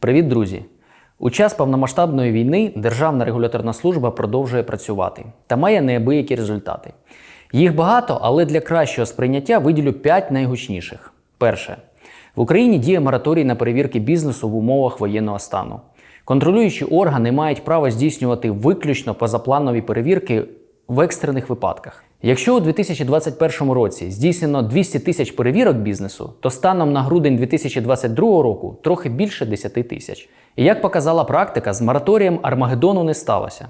Привіт, друзі! У час повномасштабної війни Державна регуляторна служба продовжує працювати та має неабиякі результати. Їх багато, але для кращого сприйняття виділю 5 найгучніших. Перше. В Україні діє мораторій на перевірки бізнесу в умовах воєнного стану. Контролюючі органи мають право здійснювати виключно позапланові перевірки в екстрених випадках. Якщо у 2021 році здійснено 200 тисяч перевірок бізнесу, то станом на грудень 2022 року трохи більше 10 тисяч. І як показала практика, з мораторієм Армагеддону не сталося.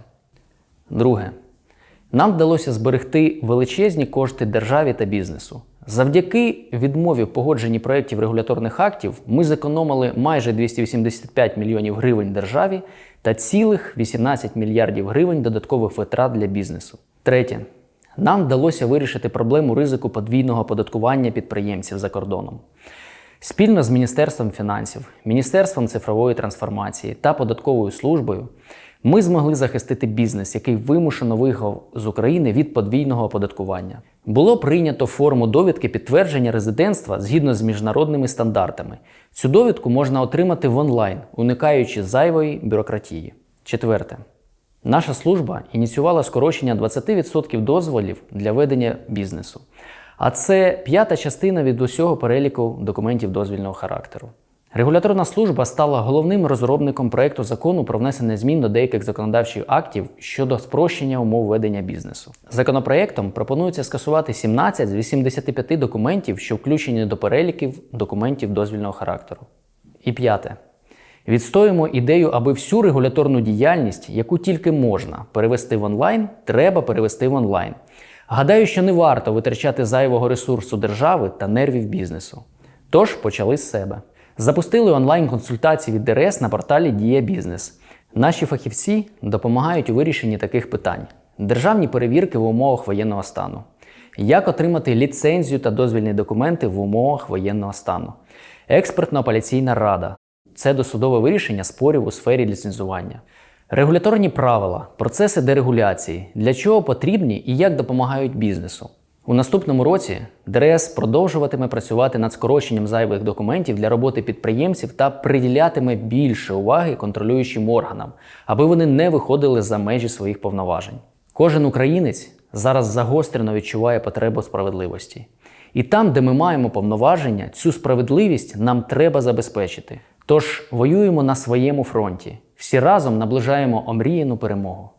Друге. Нам вдалося зберегти величезні кошти державі та бізнесу. Завдяки відмові в погодженні проєктів регуляторних актів ми зекономили майже 285 мільйонів гривень державі та цілих 18 мільярдів гривень додаткових витрат для бізнесу. Третє. Нам вдалося вирішити проблему ризику подвійного оподаткування підприємців за кордоном. Спільно з Міністерством фінансів, Міністерством цифрової трансформації та податковою службою ми змогли захистити бізнес, який вимушено виїхав з України від подвійного оподаткування. Було прийнято форму довідки підтвердження резидентства згідно з міжнародними стандартами. Цю довідку можна отримати в онлайн, уникаючи зайвої бюрократії. Четверте. Наша служба ініціювала скорочення 20% дозволів для ведення бізнесу. А це п'ята частина від усього переліку документів дозвільного характеру. Регуляторна служба стала головним розробником проекту закону про внесення змін до деяких законодавчих актів щодо спрощення умов ведення бізнесу. Законопроектом пропонується скасувати 17 з 85 документів, що включені до переліків документів дозвільного характеру. І п'яте. Відстоюємо ідею, аби всю регуляторну діяльність, яку тільки можна перевести в онлайн, треба перевести в онлайн. Гадаю, що не варто витрачати зайвого ресурсу держави та нервів бізнесу. Тож почали з себе. Запустили онлайн-консультації від ДРС на порталі Дія Бізнес. Наші фахівці допомагають у вирішенні таких питань: державні перевірки в умовах воєнного стану, як отримати ліцензію та дозвільні документи в умовах воєнного стану, експертно-апеляційна рада це досудове вирішення спорів у сфері ліцензування. Регуляторні правила, процеси дерегуляції, для чого потрібні і як допомагають бізнесу. У наступному році ДРС продовжуватиме працювати над скороченням зайвих документів для роботи підприємців та приділятиме більше уваги контролюючим органам, аби вони не виходили за межі своїх повноважень. Кожен українець зараз загострено відчуває потребу справедливості. І там, де ми маємо повноваження, цю справедливість нам треба забезпечити. Тож воюємо на своєму фронті. Всі разом наближаємо омріяну перемогу.